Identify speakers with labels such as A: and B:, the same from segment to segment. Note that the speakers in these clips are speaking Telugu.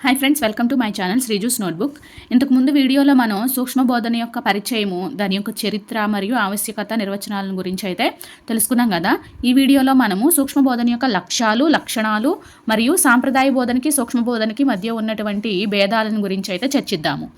A: Hi friends welcome to my channel శ్రీజూస్ notebook ఇంతకుముందు వీడియోలో మనం సూక్ష్మ బోధన యొక్క పరిచయము దాని యొక్క చరిత్ర మరియు ఆవశ్యకత నిర్వచనాలను గురించి అయితే తెలుసుకున్నాం కదా. ఈ వీడియోలో మనము సూక్ష్మ బోధన యొక్క లక్ష్యాలు లక్షణాలు మరియు సాంప్రదాయ బోధనకి సూక్ష్మ బోధనకి మధ్య ఉన్నటువంటి భేదాలను గురించి అయితే చర్చిద్దాము.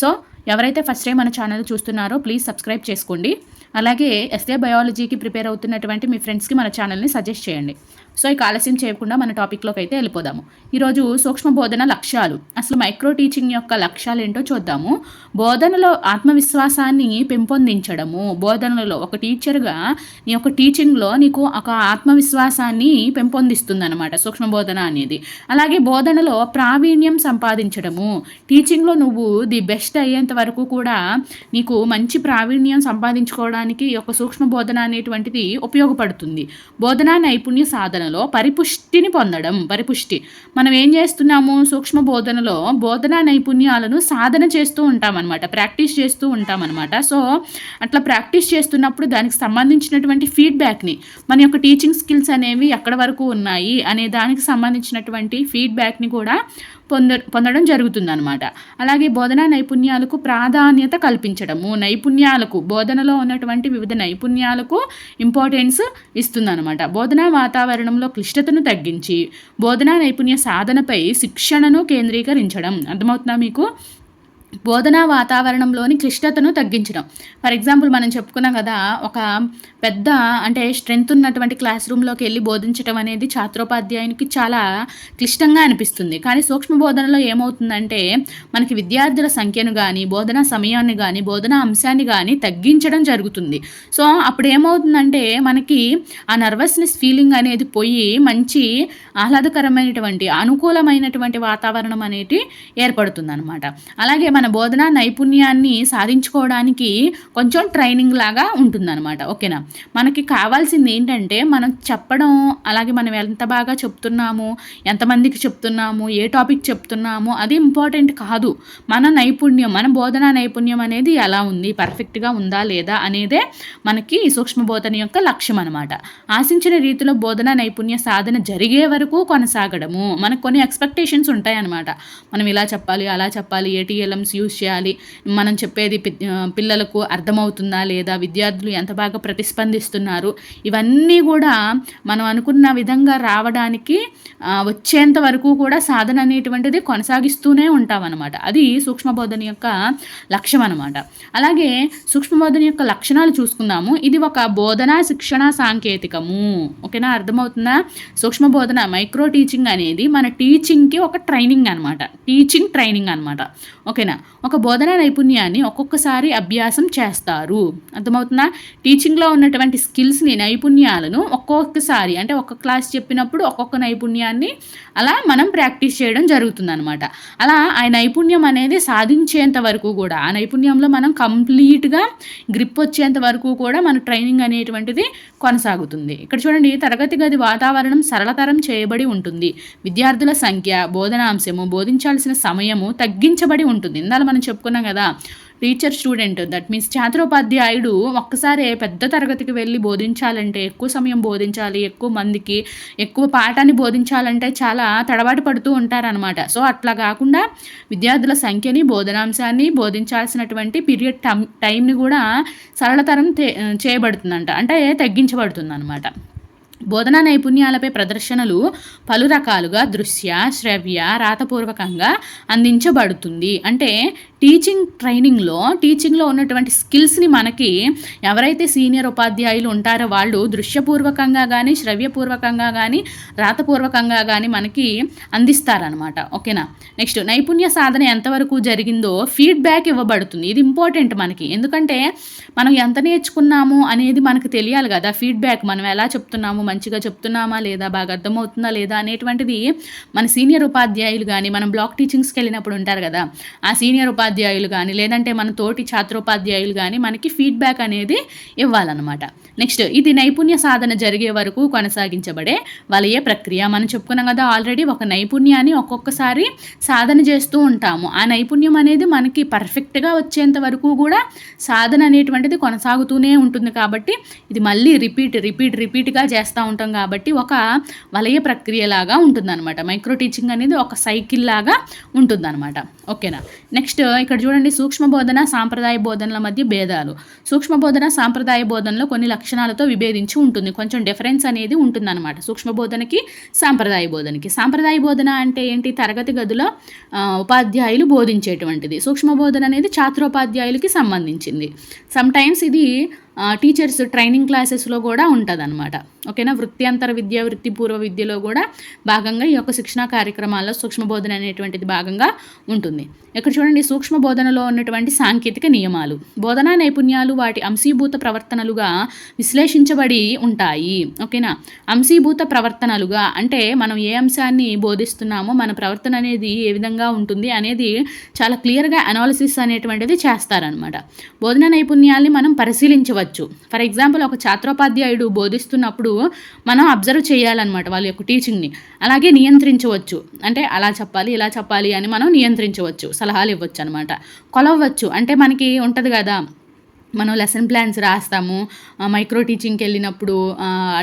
A: సో ఎవరైతే ఫస్ట్ టైం మన ఛానల్ చూస్తున్నారో ప్లీజ్ సబ్స్క్రైబ్ చేసుకోండి. అలాగే ఎస్ఏ బయాలజీకి ప్రిపేర్ అవుతున్నటువంటి మీ ఫ్రెండ్స్కి మన ఛానల్ని సజెస్ట్ చేయండి. సో ఇక ఆలస్యం చేయకుండా మన టాపిక్లోకి అయితే వెళ్ళిపోదాము. ఈరోజు సూక్ష్మ బోధన లక్ష్యాలు. అసలు మైక్రో టీచింగ్ యొక్క లక్ష్యాలు ఏంటో చూద్దాము. బోధనలో ఆత్మవిశ్వాసాన్ని పెంపొందించడము. బోధనలో ఒక టీచర్గా నీ యొక్క టీచింగ్లో నీకు ఒక ఆత్మవిశ్వాసాన్ని పెంపొందిస్తుంది అనమాట సూక్ష్మ బోధన అనేది. అలాగే బోధనలో ప్రావీణ్యం సంపాదించడము. టీచింగ్లో నువ్వు ది బెస్ట్ అయ్యేంత వరకు కూడా నీకు మంచి ప్రావీణ్యం సంపాదించుకోవడానికి ఈ యొక్క సూక్ష్మ బోధన అనేటువంటిది ఉపయోగపడుతుంది. బోధనా నైపుణ్య సాధనలో పరిపుష్టిని పొందడం పరిపుష్టి. మనం ఏం చేస్తున్నాము? సూక్ష్మ బోధనలో బోధనా నైపుణ్యాలను సాధన చేస్తూ ఉంటామన్నమాట. ప్రాక్టీస్ చేస్తూ ఉంటామన్నమాట. సో అట్లా ప్రాక్టీస్ చేస్తున్నప్పుడు దానికి సంబంధించినటువంటి ఫీడ్బ్యాక్ని మన యొక్క టీచింగ్ స్కిల్స్ అనేవి ఎక్కడ వరకు ఉన్నాయి అనే దానికి సంబంధించినటువంటి ఫీడ్బ్యాక్ని కూడా పొంద పొందడం జరుగుతుందన్నమాట. అలాగే బోధనా నైపుణ్యాలకు ప్రాధాన్యత కల్పించడము నైపుణ్యాలకు బోధనలో ఉన్నటువంటి వివిధ నైపుణ్యాలకు ఇంపార్టెన్స్ ఇస్తుందన్నమాట. బోధనా వాతావరణంలో క్లిష్టతను తగ్గించి బోధనా నైపుణ్య సాధనపై శిక్షణను కేంద్రీకరించడం. అర్థమవుతుందా మీకు? బోధనా వాతావరణంలోని క్లిష్టతను తగ్గించడం. ఫర్ ఎగ్జాంపుల్ మనం చెప్పుకున్నాం కదా ఒక పెద్ద అంటే స్ట్రెంగ్త్ ఉన్నటువంటి క్లాస్ రూమ్లోకి వెళ్ళి బోధించడం అనేది ఛాత్రోపాధ్యాయునికి చాలా క్లిష్టంగా అనిపిస్తుంది. కానీ సూక్ష్మ బోధనలో ఏమవుతుందంటే మనకి విద్యార్థుల సంఖ్యను కానీ బోధనా సమయాన్ని కానీ బోధనా అంశాన్ని కానీ తగ్గించడం జరుగుతుంది. సో అప్పుడు ఏమవుతుందంటే మనకి ఆ నర్వస్నెస్ ఫీలింగ్ అనేది పోయి మంచి ఆహ్లాదకరమైనటువంటి అనుకూలమైనటువంటి వాతావరణం అనేది ఏర్పడుతుంది అనమాట అలాగే మన బోధనా నైపుణ్యాన్ని సాధించుకోవడానికి కొంచెం ట్రైనింగ్ లాగా ఉంటుందన్నమాట. ఓకేనా? మనకి కావాల్సింది ఏంటంటే మనం చెప్పడం అలాగే మనం ఎంత బాగా చెప్తున్నాము ఎంతమందికి చెప్తున్నాము ఏ టాపిక్ చెప్తున్నాము అది ఇంపార్టెంట్ కాదు. మన నైపుణ్యం మన బోధనా నైపుణ్యం అనేది ఎలా ఉంది? పర్ఫెక్ట్గా ఉందా లేదా అనేదే మనకి సూక్ష్మ బోధన యొక్క లక్ష్యం అనమాట ఆశించిన రీతిలో బోధనా నైపుణ్య సాధన జరిగే వరకు కొనసాగడము. మనకు కొన్ని ఎక్స్పెక్టేషన్స్ ఉంటాయన్నమాట. మనం ఇలా చెప్పాలి అలా చెప్పాలి ఏటీఎల్ఎంస్ యూజ్ చేయాలి. మనం చెప్పేది పిల్లలకు అర్థమవుతుందా లేదా విద్యార్థులు ఎంత బాగా ప్రతిస్పందిస్తున్నారు ఇవన్నీ కూడా మనం అనుకున్న విధంగా రావడానికి వచ్చేంత వరకు కూడా సాధన అనేటువంటిది కొనసాగిస్తూనే ఉంటామన్నమాట. అది సూక్ష్మబోధన యొక్క లక్ష్యం అనమాట అలాగే సూక్ష్మబోధన యొక్క లక్షణాలు చూసుకుందాము. ఇది ఒక బోధన శిక్షణ సాంకేతికము. ఓకేనా? అర్థమవుతుందా? సూక్ష్మ బోధన మైక్రో టీచింగ్ అనేది మన టీచింగ్కి ఒక ట్రైనింగ్ అనమాట టీచింగ్ ట్రైనింగ్ అనమాట ఓకేనా? ఒక బోధన నైపుణ్యాన్ని ఒక్కొక్కసారి అభ్యాసం చేస్తారు. అర్థమవుతుందా? టీచింగ్లో ఉన్నటువంటి స్కిల్స్ని నైపుణ్యాలను ఒక్కొక్కసారి అంటే ఒక్క క్లాస్ చెప్పినప్పుడు ఒక్కొక్క నైపుణ్యాన్ని అలా మనం ప్రాక్టీస్ చేయడం జరుగుతుందనమాట అలా ఆ నైపుణ్యం అనేది సాధించేంత వరకు కూడా ఆ నైపుణ్యంలో మనం కంప్లీట్గా గ్రిప్ వచ్చేంత వరకు కూడా మన ట్రైనింగ్ అనేటువంటిది కొనసాగుతుంది. ఇక్కడ చూడండి తరగతి గది వాతావరణం సరళతరం చేయబడి ఉంటుంది. విద్యార్థుల సంఖ్య బోధనాంశము బోధించాల్సిన సమయము తగ్గించబడి ఉంటుంది. ఇందాక మనం చెప్పుకున్నాం కదా టీచర్ స్టూడెంట్ దట్ మీన్స్ ఛాత్రోపాధ్యాయుడు ఒక్కసారి పెద్ద తరగతికి వెళ్ళి బోధించాలంటే ఎక్కువ సమయం బోధించాలి ఎక్కువ మందికి ఎక్కువ పాఠాన్ని బోధించాలంటే చాలా తడబాటు పడుతూ ఉంటారనమాట సో అట్లా కాకుండా విద్యార్థుల సంఖ్యని బోధనాంశాన్ని బోధించాల్సినటువంటి పీరియడ్ టైంని కూడా సరళతరం చేయబడుతుందంట. అంటే తగ్గించబడుతుంది అనమాట బోధనా నైపుణ్యాలపై ప్రదర్శనలు పలు రకాలుగా దృశ్య శ్రవ్య రాతపూర్వకంగా అందించబడుతుంది. అంటే టీచింగ్ ట్రైనింగ్లో టీచింగ్లో ఉన్నటువంటి స్కిల్స్ని మనకి ఎవరైతే సీనియర్ ఉపాధ్యాయులు ఉంటారో వాళ్ళు దృశ్యపూర్వకంగా కానీ శ్రవ్యపూర్వకంగా కానీ రాతపూర్వకంగా కానీ మనకి అందిస్తారనమాట ఓకేనా? నెక్స్ట్ నైపుణ్య సాధన ఎంతవరకు జరిగిందో ఫీడ్బ్యాక్ ఇవ్వబడుతుంది. ఇది ఇంపార్టెంట్ మనకి. ఎందుకంటే మనం ఎంత నేర్చుకున్నాము అనేది మనకు తెలియాలి కదా. ఫీడ్బ్యాక్ మనం ఎలా చెప్తున్నాము? మంచిగా చెప్తున్నామా లేదా బాగా అర్థమవుతుందా లేదా అనేటువంటిది మన సీనియర్ ఉపాధ్యాయులు కానీ మనం బ్లాక్ టీచింగ్స్కి వెళ్ళినప్పుడు ఉంటారు కదా ఆ సీనియర్ ఉపాధ్యాయులు కానీ లేదంటే మన తోటి ఛాత్రోపాధ్యాయులు కానీ మనకి ఫీడ్బ్యాక్ అనేది ఇవ్వాలన్నమాట. నెక్స్ట్ ఇది నైపుణ్య సాధన జరిగే వరకు కొనసాగించబడే వలయ ప్రక్రియ. మనం చెప్పుకున్నాం కదా ఆల్రెడీ ఒక నైపుణ్యాన్ని ఒక్కొక్కసారి సాధన చేస్తూ ఉంటాము. ఆ నైపుణ్యం అనేది మనకి పర్ఫెక్ట్గా వచ్చేంత వరకు కూడా సాధన అనేటువంటిది కొనసాగుతూనే ఉంటుంది కాబట్టి ఇది మళ్ళీ రిపీట్ రిపీట్ రిపీట్గా చేస్తాం. ఉంటాం కాబట్టి ఒక వలయ ప్రక్రియలాగా ఉంటుందన్నమాట. మైక్రో టీచింగ్ అనేది ఒక సైకిల్ లాగా ఉంటుందన్నమాట. ఓకేనా? నెక్స్ట్ ఇక్కడ చూడండి సూక్ష్మ బోధన సాంప్రదాయ బోధనల మధ్య భేదాలు. సూక్ష్మ బోధన సాంప్రదాయ బోధనలో కొన్ని లక్షణాలతో విభేదించి ఉంటుంది. కొంచెం డిఫరెన్స్ అనేది ఉంటుందన్నమాట. సూక్ష్మ బోధనకి సాంప్రదాయ బోధనకి. సాంప్రదాయ బోధన అంటే ఏంటి? తరగతి గదిలో ఉపాధ్యాయులు బోధించేటువంటిది. సూక్ష్మ బోధన అనేది ఛాత్రోపాధ్యాయులకి సంబంధించింది. సమ్ టైమ్స్ ఇది టీచర్స్ ట్రైనింగ్ క్లాసెస్లో కూడా ఉంటుందన్నమాట. ఓకేనా? వృత్యంతర విద్య వృత్తిపూర్వ విద్యలో కూడా భాగంగా ఈ యొక్క శిక్షణా కార్యక్రమాల్లో సూక్ష్మ బోధన అనేటువంటిది భాగంగా ఉంటుంది. ఇక్కడ చూడండి సూక్ష్మ బోధనలో ఉన్నటువంటి సాంకేతిక నియమాలు. బోధనా నైపుణ్యాలు వాటి అంశీభూత ప్రవర్తనలుగా విశ్లేషించబడి ఉంటాయి. ఓకేనా? అంశీభూత ప్రవర్తనలుగా అంటే మనం ఏ అంశాన్ని బోధిస్తున్నామో మన ప్రవర్తన అనేది ఏ విధంగా ఉంటుంది అనేది చాలా క్లియర్గా అనాలిసిస్ అనేటువంటిది చేస్తారనమాట బోధనా నైపుణ్యాల్ని మనం పరిశీలించవచ్చు. చెప్పవచ్చు. ఫర్ ఎగ్జాంపుల్ ఒక ఛాత్రోపాధ్యాయుడు బోధిస్తున్నప్పుడు మనం అబ్జర్వ్ చేయాలన్నమాట వాళ్ళ యొక్క టీచింగ్ని అలాగే నియంత్రించవచ్చు. అంటే అలా చెప్పాలి ఇలా చెప్పాలి అని మనం నియంత్రించవచ్చు సలహాలు ఇవ్వచ్చు అనమాట కొలవచ్చు అంటే మనకి ఉంటుంది కదా మనం లెసన్ ప్లాన్స్ రాస్తాము. మైక్రో టీచింగ్కి వెళ్ళినప్పుడు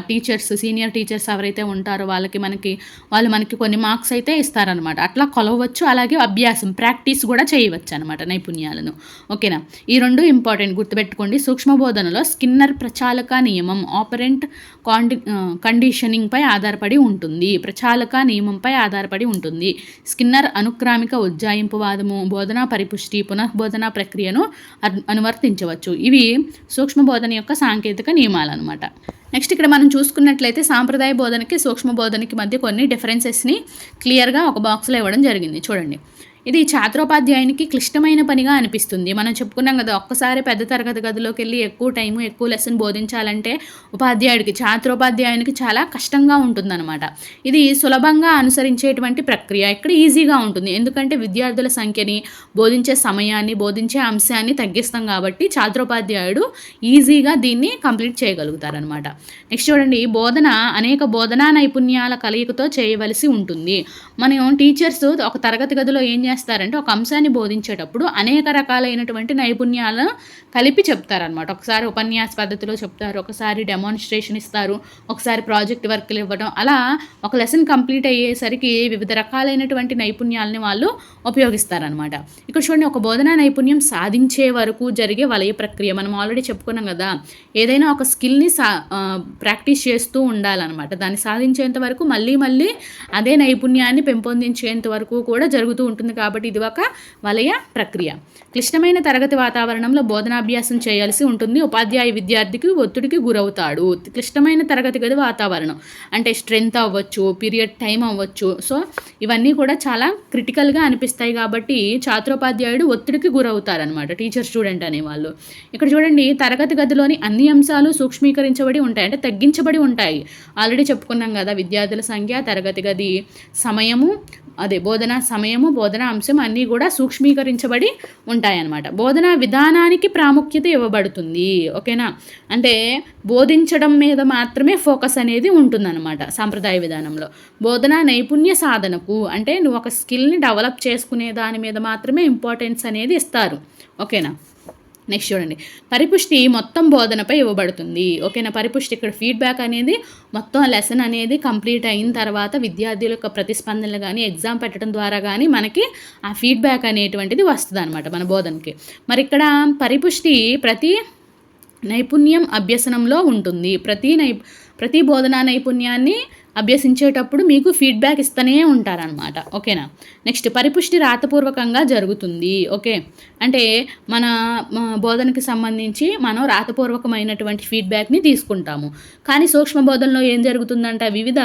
A: టీచర్స్ సీనియర్ టీచర్స్ ఎవరైతే ఉంటారో వాళ్ళకి మనకి వాళ్ళు మనకి కొన్ని మార్క్స్ అయితే ఇస్తారనమాట అట్లా కొలవచ్చు అలాగే అభ్యాసం ప్రాక్టీస్ కూడా చేయవచ్చు అనమాట నైపుణ్యాలను. ఓకేనా? ఈ రెండు ఇంపార్టెంట్ గుర్తుపెట్టుకోండి. సూక్ష్మ బోధనలో స్కిన్నర్ ప్రచాలక నియమం ఆపరెంట్ కాండి కండిషనింగ్పై ఆధారపడి ఉంటుంది. ప్రచాలక నియమంపై ఆధారపడి ఉంటుంది. స్కిన్నర్ అనుక్రామిక ఉజ్జాయింపు వాదము బోధనా పరిపుష్టి పునఃబోధనా ప్రక్రియను అనువర్తించవచ్చు. ఇవి సూక్ష్మ బోధన యొక్క సాంకేతిక నియమాలు అనమాట నెక్స్ట్ ఇక్కడ మనం చూసుకున్నట్లయితే సాంప్రదాయ బోధనకి సూక్ష్మ బోధనకి మధ్య కొన్ని డిఫరెన్సెస్ని క్లియర్గా ఒక బాక్స్లో ఇవ్వడం జరిగింది. చూడండి. ఇది ఛాత్రోపాధ్యాయునికి క్లిష్టమైన పనిగా అనిపిస్తుంది. మనం చెప్పుకున్నాం కదా ఒక్కసారి పెద్ద తరగతి గదిలోకి వెళ్ళి ఎక్కువ టైము ఎక్కువ లెసన్ బోధించాలంటే ఉపాధ్యాయుడికి ఛాత్రోపాధ్యాయునికి చాలా కష్టంగా ఉంటుందన్నమాట. ఇది సులభంగా అనుసరించేటువంటి ప్రక్రియ. ఇక్కడ ఈజీగా ఉంటుంది. ఎందుకంటే విద్యార్థుల సంఖ్యని బోధించే సమయాన్ని బోధించే అంశాన్ని తగ్గిస్తాం కాబట్టి ఛాత్రోపాధ్యాయుడు ఈజీగా దీన్ని కంప్లీట్ చేయగలుగుతారనమాట నెక్స్ట్ చూడండి బోధన అనేక బోధనా నైపుణ్యాల కలయికతో చేయవలసి ఉంటుంది. మనం టీచర్స్ ఒక తరగతి గదిలో ఏం చేస్తారంటే ఒక అంశాన్ని బోధించేటప్పుడు అనేక రకాలైనటువంటి నైపుణ్యాలను కలిపి చెప్తారనమాట ఒకసారి ఉపన్యాస పద్ధతిలో చెప్తారు ఒకసారి డెమాన్స్ట్రేషన్ ఇస్తారు ఒకసారి ప్రాజెక్ట్ వర్క్లు ఇవ్వడం. అలా ఒక లెసన్ కంప్లీట్ అయ్యేసరికి వివిధ రకాలైనటువంటి నైపుణ్యాలని వాళ్ళు ఉపయోగిస్తారనమాట ఇక్కడ చూడండి ఒక బోధనా నైపుణ్యం సాధించే వరకు జరిగే వలయ ప్రక్రియ. మనం ఆల్రెడీ చెప్పుకున్నాం కదా ఏదైనా ఒక స్కిల్ని సా ప్రాక్టీస్ చేస్తూ ఉండాలన్నమాట. దాన్ని సాధించేంత వరకు మళ్ళీ మళ్ళీ అదే నైపుణ్యాన్ని పెంపొందించేంత వరకు కూడా జరుగుతూ ఉంటుంది కాబట్టి ఇది ఒక వలయ ప్రక్రియ. క్లిష్టమైన తరగతి వాతావరణంలో బోధనాభ్యాసం చేయాల్సి ఉంటుంది. ఉపాధ్యాయ విద్యార్థికి ఒత్తిడికి గురవుతాడు. క్లిష్టమైన తరగతి గది వాతావరణం. అంటే స్ట్రెంత్ అవ్వచ్చు పీరియడ్ టైం అవ్వచ్చు. సో ఇవన్నీ కూడా చాలా క్రిటికల్గా అనిపిస్తాయి కాబట్టి ఛాత్రోపాధ్యాయుడు ఒత్తిడికి గురవుతారనమాట టీచర్ స్టూడెంట్ అనేవాళ్ళు. ఇక్కడ చూడండి తరగతి గదిలోని అన్ని అంశాలు సూక్ష్మీకరించబడి ఉంటాయి. అంటే తగ్గించబడి ఉంటాయి. ఆల్రెడీ చెప్పుకున్నాం కదా విద్యార్థుల సంఖ్య తరగతి గది సమయము అదే బోధన సమయము బోధన అంశం అన్నీ కూడా సూక్ష్మీకరించబడి ఉంటాయన్నమాట. బోధన విధానానికి ప్రాముఖ్యత ఇవ్వబడుతుంది. ఓకేనా? అంటే బోధించడం మీద మాత్రమే ఫోకస్ అనేది ఉంటుందన్నమాట సాంప్రదాయ విధానంలో. బోధన నైపుణ్య సాధనకు అంటే నువ్వు ఒక స్కిల్ని డెవలప్ చేసుకునే దాని మీద మాత్రమే ఇంపార్టెన్స్ అనేది ఇస్తారు. ఓకేనా? నెక్స్ట్ చూడండి. పరిపుష్టి మొత్తం బోధనపై ఇవ్వబడుతుంది. ఓకేనా? పరిపుష్టి ఇక్కడ ఫీడ్బ్యాక్ అనేది మొత్తం లెసన్ అనేది కంప్లీట్ అయిన తర్వాత విద్యార్థుల యొక్క ప్రతిస్పందనలు కానీ ఎగ్జామ్ పెట్టడం ద్వారా కానీ మనకి ఆ ఫీడ్బ్యాక్ అనేటువంటిది వస్తుంది అనమాట మన బోధనకి. మరి ఇక్కడ పరిపుష్టి ప్రతి నైపుణ్యం అభ్యసనంలో ఉంటుంది. ప్రతి నై ప్రతి బోధనా నైపుణ్యాన్ని అభ్యసించేటప్పుడు మీకు ఫీడ్బ్యాక్ ఇస్తూనే ఉంటారనమాట ఓకేనా? నెక్స్ట్ పరిపుష్టి రాతపూర్వకంగా జరుగుతుంది. ఓకే? అంటే మన బోధనకి సంబంధించి మనం రాతపూర్వకమైనటువంటి ఫీడ్బ్యాక్ని తీసుకుంటాము. కానీ సూక్ష్మ బోధనలో ఏం జరుగుతుందంటే? వివిధ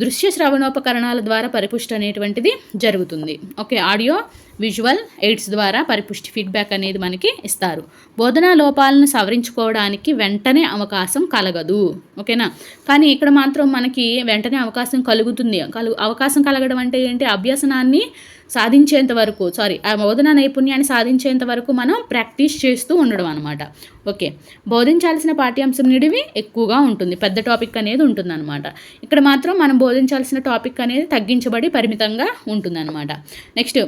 A: దృశ్య శ్రవణోపకరణాల ద్వారా పరిపుష్టి అనేటువంటిది జరుగుతుంది. ఓకే? ఆడియో విజువల్ ఎయిడ్స్ ద్వారా పరిపుష్టి ఫీడ్బ్యాక్ అనేది మనకి ఇస్తారు. బోధనా లోపాలను సవరించుకోవడానికి వెంటనే అవకాశం కలగదు. ఓకేనా? కానీ ఇక్కడ మాత్రం మనకి వెంటనే అవకాశం కలుగుతుంది. కలు అవకాశం కలగడం అంటే ఏంటి? అభ్యసనాన్ని సాధించేంత వరకు సారీ ఆ బోధన నైపుణ్యాన్ని సాధించేంత వరకు మనం ప్రాక్టీస్ చేస్తూ ఉండడం అనమాట ఓకే. బోధించాల్సిన పాఠ్యాంశం నిడివి ఎక్కువగా ఉంటుంది. పెద్ద టాపిక్ అనేది ఉంటుందన్నమాట. ఇక్కడ మాత్రం మనం బోధించాల్సిన టాపిక్ అనేది తగ్గించబడి పరిమితంగా ఉంటుందన్నమాట. నెక్స్ట్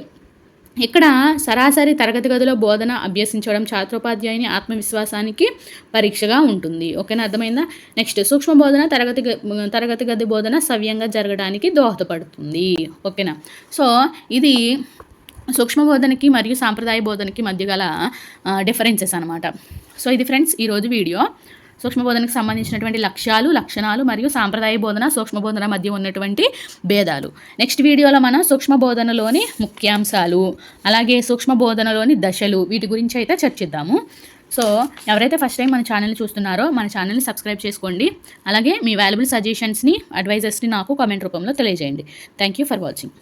A: ఇక్కడ సరాసరి తరగతి గదిలో బోధన అభ్యసించడం ఛాత్రోపాధ్యాయుని ఆత్మవిశ్వాసానికి పరీక్షగా ఉంటుంది. ఓకేనా? అర్థమైందా? నెక్స్ట్ సూక్ష్మ బోధన తరగతి తరగతి గది బోధన సవ్యంగా జరగడానికి దోహదపడుతుంది. ఓకేనా? సో ఇది సూక్ష్మ బోధనకి మరియు సాంప్రదాయ బోధనకి మధ్య గల డిఫరెన్సెస్ అనమాట సో ఇది ఫ్రెండ్స్ ఈరోజు వీడియో. సూక్ష్మ బోధనకు సంబంధించినటువంటి లక్ష్యాలు లక్షణాలు మరియు సాంప్రదాయ బోధన సూక్ష్మ బోధన మధ్య ఉన్నటువంటి భేదాలు. నెక్స్ట్ వీడియోలో మనం సూక్ష్మ బోధనలోని ముఖ్యాంశాలు అలాగే సూక్ష్మ బోధనలోని దశలు వీటి గురించి అయితే చర్చిద్దాము. సో ఎవరైతే ఫస్ట్ టైం మన ఛానల్ని చూస్తున్నారో మన ఛానల్ని సబ్స్క్రైబ్ చేసుకోండి. అలాగే మీ వాల్యుబుల్ సజెషన్స్ని అడ్వైజర్స్ని నాకు కామెంట్ రూపంలో తెలియజేయండి. Thank you for watching